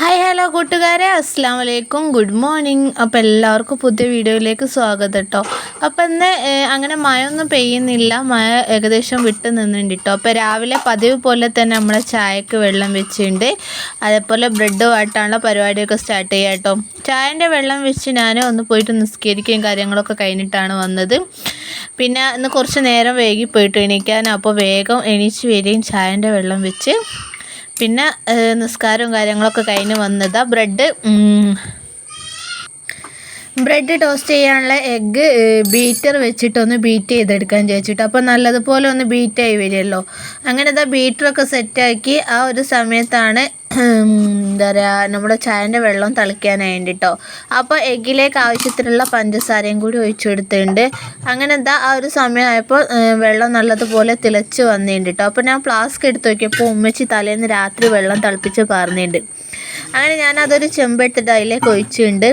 Hi hello കൂട്ടുകാരെ. അസ്സാം വലൈക്കും ഗുഡ് മോർണിംഗ് അപ്പോൾ എല്ലാവർക്കും പുതിയ വീഡിയോയിലേക്ക് സ്വാഗതം കേട്ടോ അപ്പോൾ ഇന്ന് അങ്ങനെ മഴയൊന്നും പെയ്യുന്നില്ല. മഴ ഏകദേശം വിട്ട് നിന്നുണ്ട് കേട്ടോ അപ്പോൾ രാവിലെ പതിവ് പോലെ തന്നെ നമ്മളെ ചായക്ക് വെള്ളം വെച്ചിട്ടുണ്ട് അതേപോലെ ബ്രെഡ് വാട്ടാനുള്ള പരിപാടിയൊക്കെ സ്റ്റാർട്ട് ചെയ്യാം കേട്ടോ ചായന്റെ വെള്ളം വെച്ച് ഞാൻ ഒന്ന് പോയിട്ട് നിസ്കരിക്കുകയും കാര്യങ്ങളൊക്കെ കഴിഞ്ഞിട്ടാണ് വന്നത്. പിന്നെ ഇന്ന് കുറച്ച് നേരം വൈകി പോയിട്ട് എണീക്കാൻ. അപ്പോൾ വേഗം എണീച്ച് വരികയും ചായന്റെ വെള്ളം വെച്ച് പിന്നെ നിസ്കാരവും കാര്യങ്ങളൊക്കെ കഴിഞ്ഞ് വന്നതാ ബ്രെഡ്. ബ്രെഡ് ടോസ്റ്റ് ചെയ്യാനുള്ള എഗ്ഗ് ബീറ്റർ വെച്ചിട്ടൊന്ന് ബീറ്റ് ചെയ്തെടുക്കാൻ ചോദിച്ചിട്ട് അപ്പോൾ നല്ലതുപോലെ ഒന്ന് ബീറ്റായി വരുമല്ലോ അങ്ങനെ ഇതാ ബീറ്ററൊക്കെ സെറ്റാക്കി ആ ഒരു സമയത്താണ് എന്താ പറയുക നമ്മുടെ ചായന്റെ വെള്ളം തളിക്കാൻ കേട്ടോ അപ്പോൾ എഗ്ഗിലേക്ക് ആവശ്യത്തിനുള്ള പഞ്ചസാരയും കൂടി ഒഴിച്ചു കൊടുത്തിട്ടുണ്ട് അങ്ങനെ എന്താ ആ ഒരു സമയമായപ്പോൾ വെള്ളം നല്ലതുപോലെ തിളച്ച് വന്നിട്ടുണ്ട് കേട്ടോ അപ്പോൾ ഞാൻ ഫ്ലാസ്ക് എടുത്ത് നോക്കിയപ്പോൾ ഉമ്മച്ചി തലേന്ന് രാത്രി വെള്ളം തിളപ്പിച്ച് പറഞ്ഞിട്ടുണ്ട്. അങ്ങനെ ഞാൻ അതൊരു ചെമ്പെടുത്തിട്ട് അതിലേക്ക് ഒഴിച്ചിട്ടുണ്ട്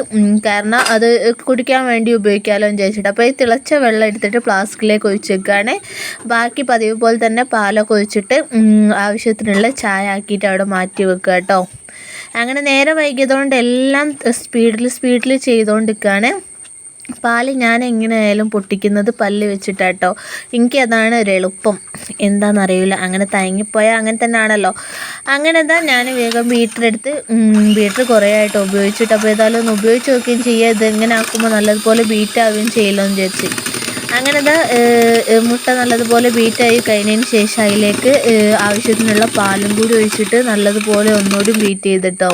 കാരണം അത് കുടിക്കാൻ വേണ്ടി ഉപയോഗിക്കാമല്ലോ എന്ന് ചോദിച്ചിട്ട് അപ്പോൾ ഈ തിളച്ച വെള്ളം എടുത്തിട്ട് ഫ്ലാസ്കിലേക്ക് ഒഴിച്ച് വെക്കുകയാണ് ബാക്കി പതിവ് പോലെ തന്നെ പാലൊക്കെ ഒഴിച്ചിട്ട് ആവശ്യത്തിനുള്ള ചായ ആക്കിയിട്ട് അവിടെ മാറ്റി വെക്കുക കേട്ടോ. അങ്ങനെ നേരെ വൈകിയതുകൊണ്ട് എല്ലാം സ്പീഡിൽ സ്പീഡിൽ ചെയ്തുകൊണ്ടിരിക്കുകയാണ്. പാൽ ഞാൻ എങ്ങനെയായാലും പൊട്ടിക്കുന്നത് പല്ല് വെച്ചിട്ടാട്ടോ. എനിക്ക് അതാണ് ഒരു എളുപ്പം. എന്താണെന്നറിയില്ല അങ്ങനെ തയങ്ങിപ്പോയാൽ അങ്ങനെ തന്നെ ആണല്ലോ അങ്ങനെ എന്താ ഞാൻ വേഗം ബീറ്ററെടുത്ത് ബീറ്റർ കുറേ ആയിട്ട് ഉപയോഗിച്ചിട്ട് അപ്പോൾ ഏതായാലും ഒന്ന് ഉപയോഗിച്ച് നോക്കുകയും ചെയ്യുക ഇത് എങ്ങനെ ആക്കുമ്പോൾ നല്ലതുപോലെ ബീറ്റ് ആവുകയും ചെയ്യല്ലോ എന്ന് വിചാരിച്ച് അങ്ങനെ എന്താ മുട്ട നല്ലതുപോലെ ബീറ്റായി കഴിഞ്ഞതിന് ശേഷം അതിലേക്ക് ആവശ്യത്തിനുള്ള പാലും കൂടി ഒഴിച്ചിട്ട് നല്ലതുപോലെ ഒന്നുകൂടി ബീറ്റ് ചെയ്തിട്ടോ.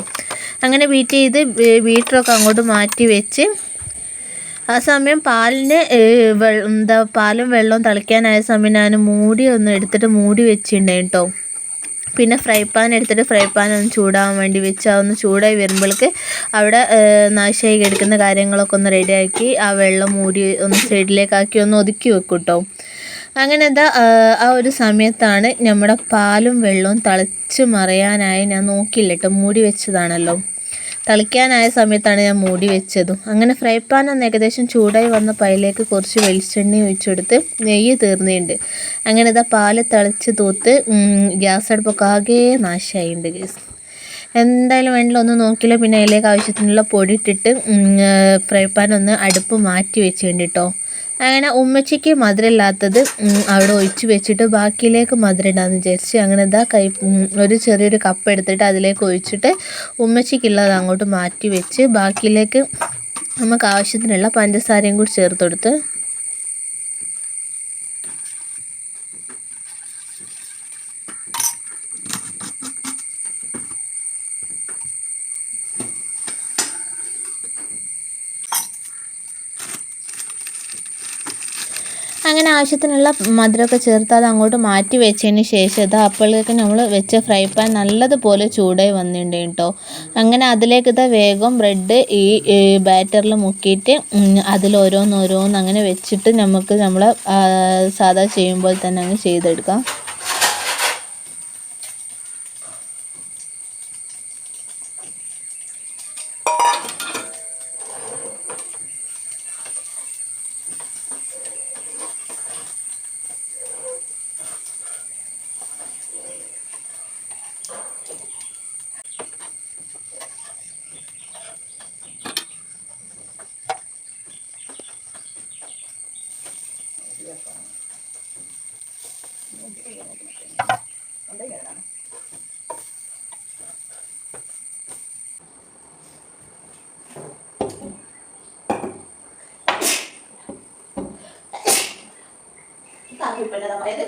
അങ്ങനെ ബീറ്റ് ചെയ്ത് ബീറ്ററൊക്കെ അങ്ങോട്ട് മാറ്റി വെച്ച് ആ സമയം പാലിന് എന്താ പാലും വെള്ളവും തിളയ്ക്കാനായ സമയം ഞാൻ മൂടി ഒന്ന് എടുത്തിട്ട് മൂടി വെച്ചിട്ടുണ്ടായി കേട്ടോ പിന്നെ ഫ്രൈ പാൻ എടുത്തിട്ട് ഫ്രൈ പാൻ ഒന്ന് ചൂടാവാൻ വേണ്ടി വെച്ച് അതൊന്ന് ചൂടായി വരുമ്പോഴേക്ക് അവിടെ നാശമായി എടുക്കുന്ന കാര്യങ്ങളൊക്കെ ഒന്ന് റെഡിയാക്കി ആ വെള്ളം മൂടി ഒന്ന് സൈഡിലേക്കാക്കി ഒന്ന് ഒതുക്കി വെക്കും കേട്ടോ അങ്ങനെ എന്താ ആ ഒരു സമയത്താണ് നമ്മുടെ പാലും വെള്ളവും തിളച്ച് മറയാനായി ഞാൻ നോക്കില്ല കേട്ടോ മൂടി വെച്ചതാണല്ലോ. തളിക്കാനായ സമയത്താണ് ഞാൻ മൂടി വെച്ചതും. അങ്ങനെ ഫ്രൈ പാൻ ഒന്ന് ഏകദേശം ചൂടായി വന്ന അതിലേക്ക് കുറച്ച് വെളിച്ചെണ്ണ ഒഴിച്ചെടുത്ത് നെയ്യ് തീർന്നിട്ടുണ്ട് അങ്ങനെ ഇതാ പാൽ തിളച്ച് തൂത്ത് ഗ്യാസ് അടുപ്പൊക്കെ ആകെ നാശമായിട്ടുണ്ട് ഗ്യാസ് എന്തായാലും വേണ്ടില്ല ഒന്ന് നോക്കില്ല. പിന്നെ അതിലേക്ക് ആവശ്യത്തിനുള്ള പൊടി ഇട്ടിട്ട് ഫ്രൈ പാൻ ഒന്ന് അടുപ്പ് മാറ്റി വെച്ചിട്ടുണ്ട് കേട്ടോ അങ്ങനെ ഉമ്മച്ചിക്ക് മധുരമില്ലാത്തത് അവിടെ ഒഴിച്ച് വെച്ചിട്ട് ബാക്കിയിലേക്ക് മധുരം ഇടാന്ന് വിചാരിച്ച് അങ്ങനെ ഇതാ കൈ ഒരു ചെറിയൊരു കപ്പ് എടുത്തിട്ട് അതിലേക്ക് ഒഴിച്ചിട്ട് ഉമ്മച്ചിക്കുള്ളത് അങ്ങോട്ട് മാറ്റി വെച്ച് ബാക്കിയിലേക്ക് നമുക്ക് ആവശ്യത്തിനുള്ള പഞ്ചസാരയും കൂടി ചേർത്ത് കൊടുത്ത് അങ്ങനെ ആവശ്യത്തിനുള്ള മധുരമൊക്കെ ചേർത്ത് അത് അങ്ങോട്ട് മാറ്റി വെച്ചതിന് ശേഷം ഇത് അപ്പോഴേക്ക് നമ്മൾ വെച്ച ഫ്രൈ പാൻ നല്ലതുപോലെ ചൂടായി വന്നിട്ടുണ്ട് കേട്ടോ. അങ്ങനെ അതിലേക്ക് ഇതാ വേഗം ബ്രെഡ് ഈ ബാറ്ററിൽ മുക്കിയിട്ട് അതിൽ ഓരോന്നോരോന്ന് അങ്ങനെ വെച്ചിട്ട് നമുക്ക് നമ്മൾ സാധാ ചെയ്യുമ്പോൾ തന്നെ അങ്ങ് ചെയ്തെടുക്കാം. ഇട്ട് ഇടണം കറിവേപ്പിന്റെ അതായത്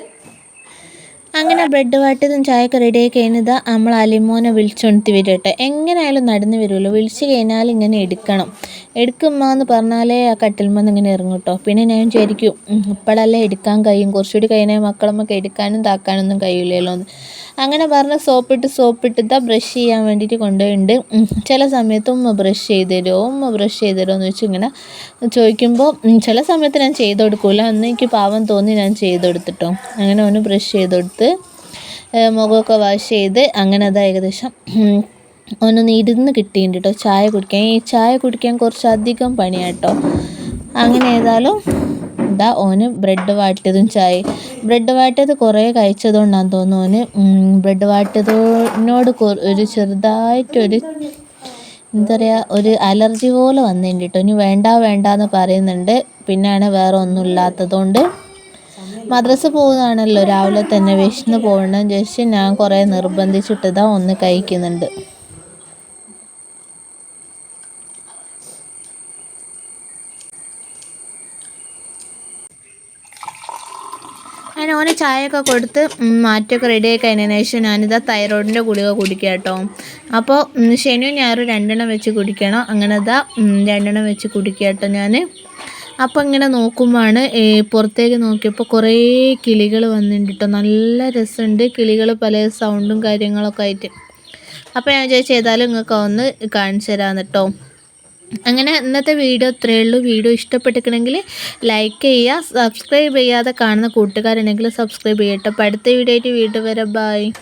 അങ്ങനെ ബ്രെഡ് വാട്ടിയതും ചായയൊക്കെ റെഡിയായി കഴിഞ്ഞത് നമ്മൾ അലിമോനെ വിളിച്ചുണർത്തി വരട്ടെ. എങ്ങനെയായാലും നടന്നു വരുമല്ലോ വിളിച്ചു കഴിഞ്ഞാൽ ഇങ്ങനെ എടുക്കണം. എടുക്കുമ്പോൾ എന്ന് പറഞ്ഞാലേ ആ കട്ടിൽമെന്ന് ഇങ്ങനെ ഇറങ്ങും കേട്ടോ പിന്നെ ഞാൻ വിചാരിക്കും ഇപ്പോഴല്ലേ എടുക്കാൻ കഴിയും. കുറച്ചുകൂടി കഴിഞ്ഞാൽ മക്കളമ്മക്ക് എടുക്കാനും താക്കാനൊന്നും കഴിയില്ലല്ലോ എന്ന് അങ്ങനെ പറഞ്ഞ് സോപ്പിട്ട് സോപ്പിട്ട് ഇതാ ബ്രഷ് ചെയ്യാൻ വേണ്ടിയിട്ട് കൊണ്ടുപോയിട്ടുണ്ട്. ചില സമയത്ത് ഉമ്മ ബ്രഷ് ചെയ്ത് തരുമോ ഉമ്മ ബ്രഷ് ചെയ്ത് തരുമോ എന്ന് വെച്ച് ഇങ്ങനെ ചോദിക്കുമ്പോൾ ചില സമയത്ത് ഞാൻ ചെയ്ത് കൊടുക്കില്ല അന്ന് എനിക്ക് പാവം തോന്നി ഞാൻ ചെയ്ത് കൊടുത്തിട്ടോ അങ്ങനെ ഒന്ന് ബ്രഷ് ചെയ്ത് കൊടുത്ത് മുഖമൊക്കെ വാഷ് ചെയ്ത് അങ്ങനെ അത് ഏകദേശം ഒന്നൊന്ന് ഇരുന്ന് കിട്ടിയിട്ടുണ്ട് കേട്ടോ ചായ കുടിക്കാൻ. ഈ ചായ കുടിക്കാൻ കുറച്ചധികം പണിയാട്ടോ. അങ്ങനെ ഏതായാലും ഇതാ ഓന് ബ്രെഡ് വാട്ടിയതും ചായ. ബ്രെഡ് വാട്ടിയത് കുറേ കഴിച്ചതുകൊണ്ടാന്ന് തോന്നുന്നു ഓന്. ബ്രെഡ് വാട്ടിയതിനോട് ഒരു ചെറുതായിട്ടൊരു എന്താ പറയുക ഒരു അലർജി പോലെ വന്നിട്ടുണ്ട്. കേട്ടോ ഇനി വേണ്ട വേണ്ട എന്ന് പറയുന്നുണ്ട്. പിന്നെയാണ് വേറെ ഒന്നും ഇല്ലാത്തതുകൊണ്ട്. മദ്രസ പോകുന്നതാണല്ലോ രാവിലെ തന്നെ വിശന്ന് പോകണം ജസ്റ്റ് ഞാൻ കുറേ നിർബന്ധിച്ചിട്ടതാ ഒന്ന് കഴിക്കുന്നുണ്ട്. അങ്ങനെ ഓനെ ചായയൊക്കെ കൊടുത്ത് മാറ്റമൊക്കെ റെഡിയായി കഴിഞ്ഞതിന് ശേഷം ഞാനിതാ തൈറോയിഡിന്റെ ഗുളിക കുടിക്കുക കേട്ടോ അപ്പോൾ ശനിയും ഞായറും രണ്ടെണ്ണം വെച്ച് കുടിക്കണം. അങ്ങനെ ഇതാ രണ്ടെണ്ണം വെച്ച് കുടിക്കുക കേട്ടോ ഞാൻ അപ്പോൾ ഇങ്ങനെ നോക്കുമ്പോഴാണ് പുറത്തേക്ക് നോക്കിയപ്പോൾ കുറേ കിളികൾ വന്നിട്ടുണ്ട് കേട്ടോ നല്ല രസമുണ്ട് കിളികൾ പല സൗണ്ടും കാര്യങ്ങളൊക്കെ ആയിട്ട്. അപ്പോൾ ഞാൻ വിചാരിച്ചു ഏതായാലും നിങ്ങൾക്ക് ഒന്ന് കാണിച്ചു തരാമെന്ന് കേട്ടോ അങ്ങനെ ഇന്നത്തെ വീഡിയോ ഇത്രയേ ഉള്ളൂ. വീഡിയോ ഇഷ്ടപ്പെട്ടിരിക്കണമെങ്കിൽ ലൈക്ക് ചെയ്യുക സബ്സ്ക്രൈബ് ചെയ്യാതെ കാണുന്ന കൂട്ടുകാരുണ്ടെങ്കിൽ സബ്സ്ക്രൈബ് ചെയ്യട്ടെ. അപ്പോൾ അടുത്ത വീഡിയോ ആയിട്ട് വീണ്ടും വരാം. ബൈ